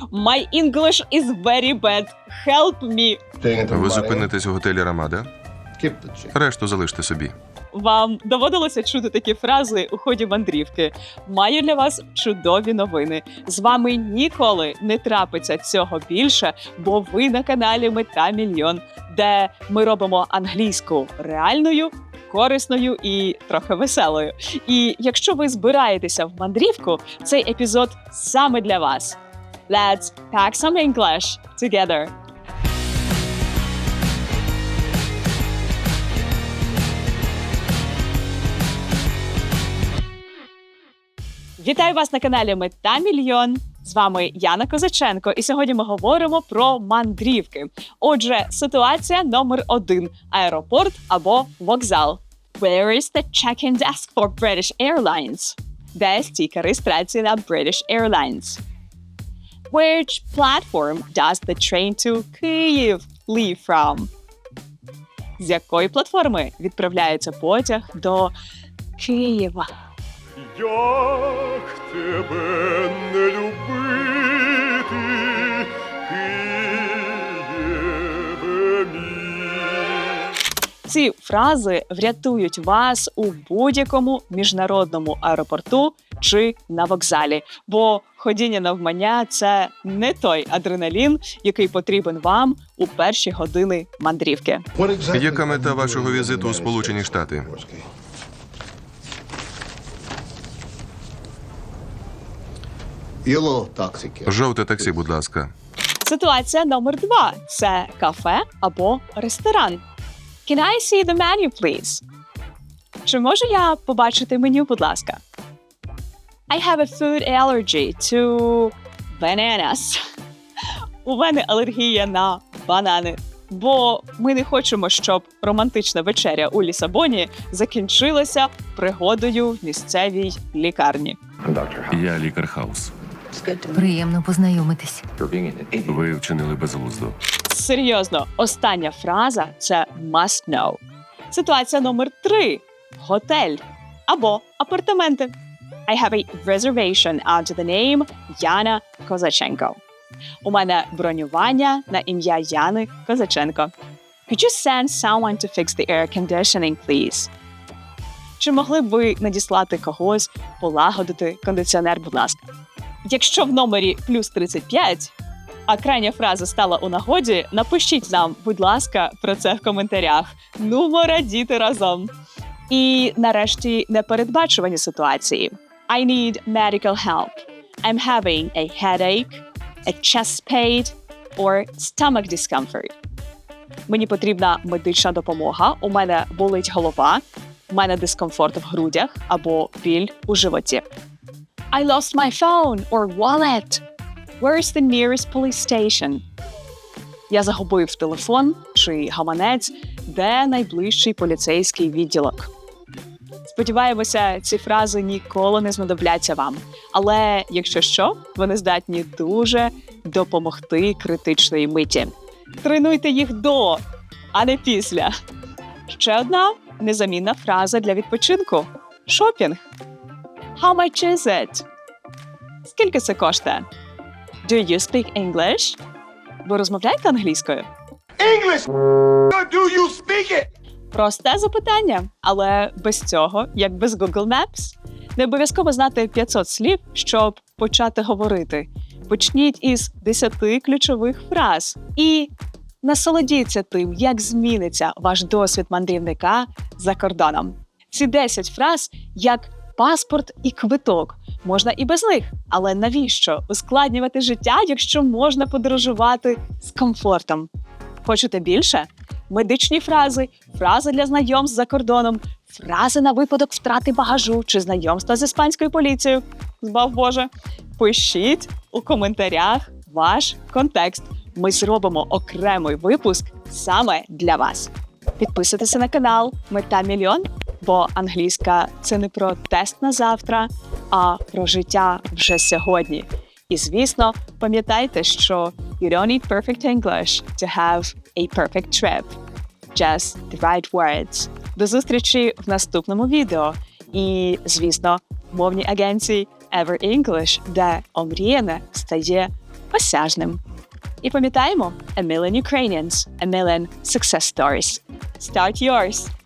My English is very bad. Help me. Ви зупинитесь у готелі Рамада? Решту залиште собі. Вам доводилося чути такі фрази у ході мандрівки. Маю для вас чудові новини. З вами ніколи не трапиться цього більше, бо ви на каналі Мета Мільйон, де ми робимо англійську реальною. Корисною і трохи веселою. І якщо ви збираєтеся в мандрівку, цей епізод саме для вас. Let's pack some English together. Вітаю вас на каналі Мета Мільйон. З вами Яна Козаченко, і сьогодні ми говоримо про мандрівки. Отже, ситуація номер один: аеропорт або вокзал. Where is the check-in desk for British Airlines? Де стійка реєстрації на British Airlines? Which platform does the train to Kyiv leave from? З якої платформи відправляється потяг до Києва? Як тебе не любити, Ці фрази врятують вас у будь-якому міжнародному аеропорту чи на вокзалі. Бо ходіння навмання це не той адреналін, який потрібен вам у перші години мандрівки. Яка мета вашого візиту у Сполучені Штати? Жовте таксі, будь ласка. Ситуація номер два це кафе або ресторан. Can I see the menu, please? Чи можу я побачити меню, будь ласка? I have a food allergy to bananas. У мене алергія на банани. Бо ми не хочемо, щоб романтична вечеря у Лісабоні закінчилася пригодою в місцевій лікарні. Я лікар Хаус. Приємно познайомитись. Ви вчинили безглуздо. Серйозно, остання фраза це must know. Ситуація номер три: готель або апартаменти. I have a reservation under the name Яна Козаченко. У мене бронювання на ім'я Яни Козаченко. Could you send someone to fix the air conditioning, please? Чи могли б ви надіслати когось полагодити кондиціонер, будь ласка? Якщо в номері плюс 35, а крайня фраза стала у нагоді, напишіть нам, будь ласка, про це в коментарях. Ну, радіти разом. І нарешті непередбачувані ситуації. I need medical help. I'm having a headache, a chest pain or stomach discomfort. Мені потрібна медична допомога. У мене болить голова, у мене дискомфорт в грудях або біль у животі. I lost my phone or wallet. Where is the nearest police station? Я загубив телефон чи гаманець, де найближчий поліцейський відділок. Сподіваємося, ці фрази ніколи не знадобляться вам. Але якщо що, вони здатні дуже допомогти критичної миті. Тренуйте їх до, а не після. Ще одна незамінна фраза для відпочинку: шопінг. How much is it? Скільки це коштує? Do you speak English? Ви розмовляєте англійською? English! Do you speak it? Просте запитання, але без цього, як без Google Maps. Не обов'язково знати 500 слів, щоб почати говорити. Почніть із 10 ключових фраз і насолодіться тим, як зміниться ваш досвід мандрівника за кордоном. Ці 10 фраз як паспорт і квиток. Можна і без них, але навіщо ускладнювати життя, якщо можна подорожувати з комфортом? Хочете більше? Медичні фрази, фрази для знайомств за кордоном, фрази на випадок втрати багажу чи знайомства з іспанською поліцією. Збав Боже. Пишіть у коментарях ваш контекст. Ми зробимо окремий випуск саме для вас. Підписуйтеся на канал Мета Мільйон, бо англійська це не про тест на завтра, а про життя вже сьогодні. І звісно, пам'ятайте, що you don't need perfect English to have a perfect trip. Just the right words. До зустрічі в наступному відео. І, звісно, мовні агенції Ever English, де омріяне стає осяжним. І пам'ятаємо A million Ukrainians, a million success stories. Start yours!